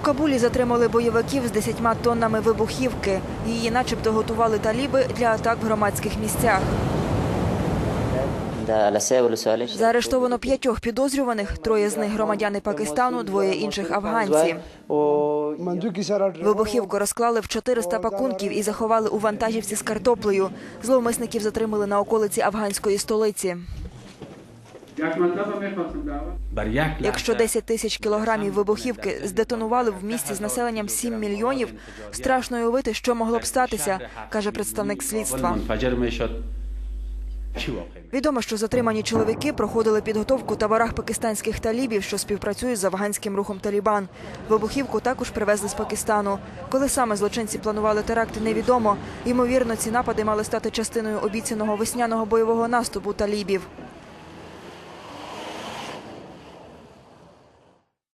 У Кабулі затримали бойовиків з 10 тоннами вибухівки. Її, начебто, готували таліби для атак в громадських місцях. Заарештовано п'ятьох підозрюваних, троє з них громадяни Пакистану, двоє інших афганці. Вибухівку розклали в 400 пакунків і заховали у вантажівці з картоплею. Зловмисників затримали на околиці афганської столиці. Якщо 10 тисяч кілограмів вибухівки здетонували в місті з населенням 7 мільйонів, страшно уявити, що могло б статися, каже представник слідства. Відомо, що затримані чоловіки проходили підготовку в таборах пакистанських талібів, що співпрацюють з афганським рухом Талібан. Вибухівку також привезли з Пакистану. Коли саме злочинці планували теракти, невідомо. Ймовірно, ці напади мали стати частиною обіцяного весняного бойового наступу талібів.